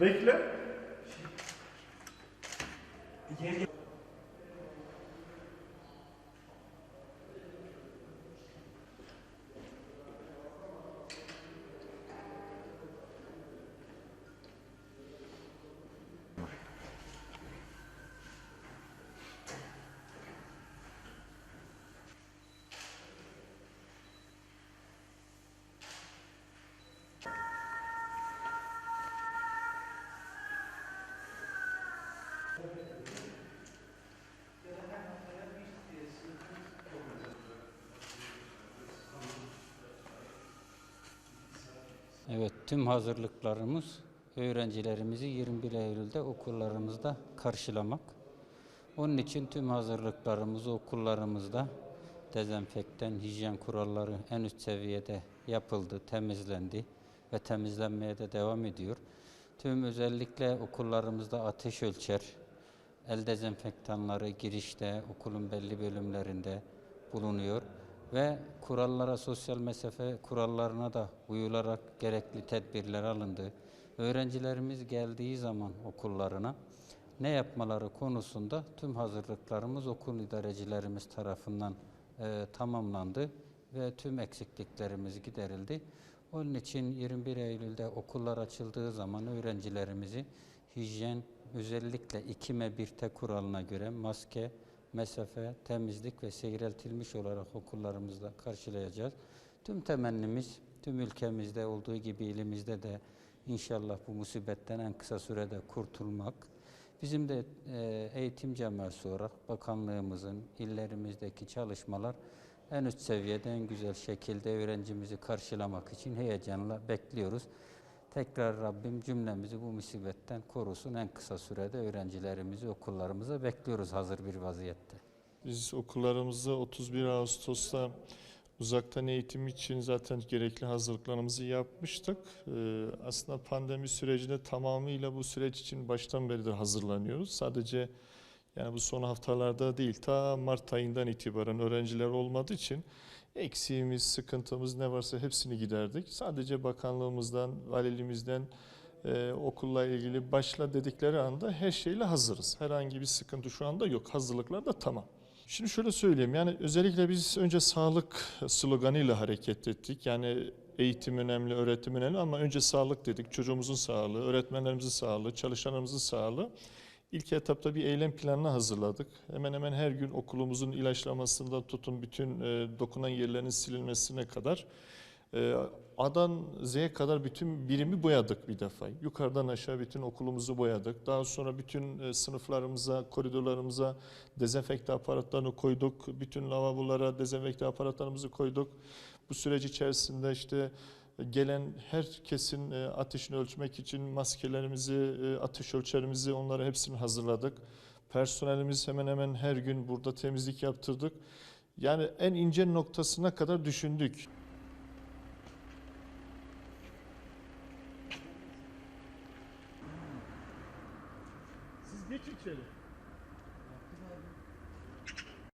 Bekle. Evet, tüm hazırlıklarımız öğrencilerimizi 21 Eylül'de okullarımızda karşılamak. Onun için tüm hazırlıklarımız okullarımızda dezenfektan, hijyen kuralları en üst seviyede yapıldı, temizlendi ve temizlenmeye de devam ediyor. Tüm özellikle okullarımızda ateş ölçer, el dezenfektanları girişte, okulun belli bölümlerinde bulunuyor ve kurallara, sosyal mesafe kurallarına da uyularak gerekli tedbirler alındı. Öğrencilerimiz geldiği zaman okullarına ne yapmaları konusunda tüm hazırlıklarımız okul idarecilerimiz tarafından e, tamamlandı ve tüm eksikliklerimiz giderildi. Onun için 21 Eylül'de okullar açıldığı zaman öğrencilerimizi hijyen özellikle 2M 1T kuralına göre maske, mesafe, temizlik ve seyreltilmiş olarak okullarımızda karşılayacağız. Tüm temennimiz tüm ülkemizde olduğu gibi ilimizde de inşallah bu musibetten en kısa sürede kurtulmak. Bizim de e, eğitim camiası olarak bakanlığımızın illerimizdeki çalışmalar en üst seviyede en güzel şekilde öğrencimizi karşılamak için heyecanla bekliyoruz. Tekrar Rabbim cümlemizi bu musibetten korusun. En kısa sürede öğrencilerimizi okullarımıza bekliyoruz hazır bir vaziyette. Biz okullarımızda 31 Ağustos'ta uzaktan eğitim için zaten gerekli hazırlıklarımızı yapmıştık. Ee, aslında pandemi sürecinde tamamıyla bu süreç için baştan beridir hazırlanıyoruz. Sadece yani bu son haftalarda değil ta Mart ayından itibaren öğrenciler olmadığı için eksiğimiz, sıkıntımız ne varsa hepsini giderdik. Sadece bakanlığımızdan, valiliğimizden e, okulla ilgili başla dedikleri anda her şeyle hazırız. Herhangi bir sıkıntı şu anda yok. Hazırlıklar da tamam. Şimdi şöyle söyleyeyim yani özellikle biz önce sağlık sloganıyla hareket ettik. Yani eğitim önemli, öğretim önemli ama önce sağlık dedik. Çocuğumuzun sağlığı, öğretmenlerimizin sağlığı, çalışanlarımızın sağlığı. İlk etapta bir eylem planını hazırladık. Hemen hemen her gün okulumuzun ilaçlamasından tutun bütün e, dokunan yerlerin silinmesine kadar e, A'dan Z'ye kadar bütün birimi boyadık bir defa. Yukarıdan aşağı bütün okulumuzu boyadık. Daha sonra bütün e, sınıflarımıza, koridorlarımıza dezenfekte aparatlarını koyduk. Bütün lavabolara dezenfekte aparatlarımızı koyduk. Bu süreç içerisinde işte gelen herkesin e, ateşini ölçmek için maskelerimizi, e, ateş ölçerimizi onları hepsini hazırladık. Personelimiz hemen hemen her gün burada temizlik yaptırdık. Yani en ince noktasına kadar düşündük. Siz geç içeri.